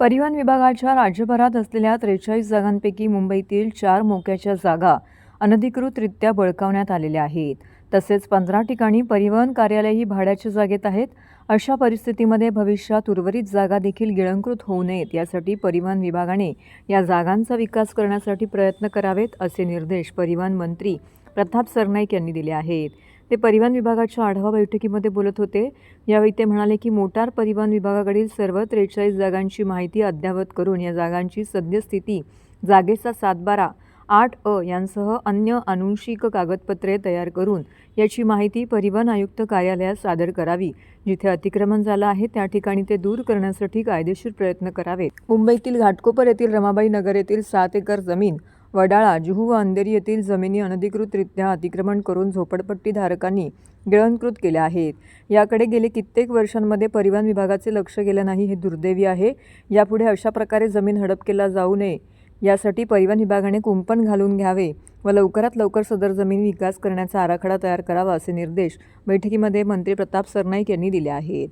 परिवहन विभागाच्या राज्यभरात असलेल्या त्रेचाळीस जागांपैकी मुंबईतील चार मोक्याच्या जागा अनधिकृतरित्या बळकावण्यात आलेल्या आहेत. तसेच पंधरा ठिकाणी परिवहन कार्यालयही भाड्याच्या जागेत आहेत. अशा परिस्थितीमध्ये भविष्यात उर्वरित जागा देखील गिळंकृत होऊ नयेत यासाठी परिवहन विभागाने या जागांचा विकास करण्यासाठी प्रयत्न करावेत असे निर्देश परिवहन मंत्री प्रताप सरनाईक यांनी दिले आहेत. ते परिवहन विभागाच्या आढावा बैठकीमध्ये बोलत होते. यावेळी ते म्हणाले की मोटार परिवहन विभागाकडील सर्व त्रेचाळीस जागांची माहिती अद्ययावत करून या जागांची सद्यस्थिती जागेचा सातबारा आठ अ यांसह अन्य अनुंशिक कागदपत्रे तयार करून याची माहिती परिवहन आयुक्त कार्यालयात सादर करावी. जिथे अतिक्रमण झालं आहे त्या ठिकाणी ते दूर करण्यासाठी कायदेशीर प्रयत्न करावेत. मुंबईतील घाटकोपर येथील रमाबाई नगर येथील सात एकर जमीन वडाळा जुहू व अंधेरी येथील जमिनी अनधिकृतरित्या अतिक्रमण करून झोपडपट्टीधारकांनी गिळंकृत केल्या आहेत. याकडे गेले कित्येक वर्षांमध्ये परिवहन विभागाचे लक्ष गेलं नाही हे दुर्दैवी आहे. यापुढे अशा प्रकारे जमीन हडप केला जाऊ नये यासाठी परिवहन विभागाने कुंपण घालून घ्यावे व लवकरात लवकर सदर जमीन विकास करण्याचा आराखडा तयार करावा असे निर्देश बैठकीमध्ये मंत्री प्रताप सरनाईक यांनी दिले आहेत.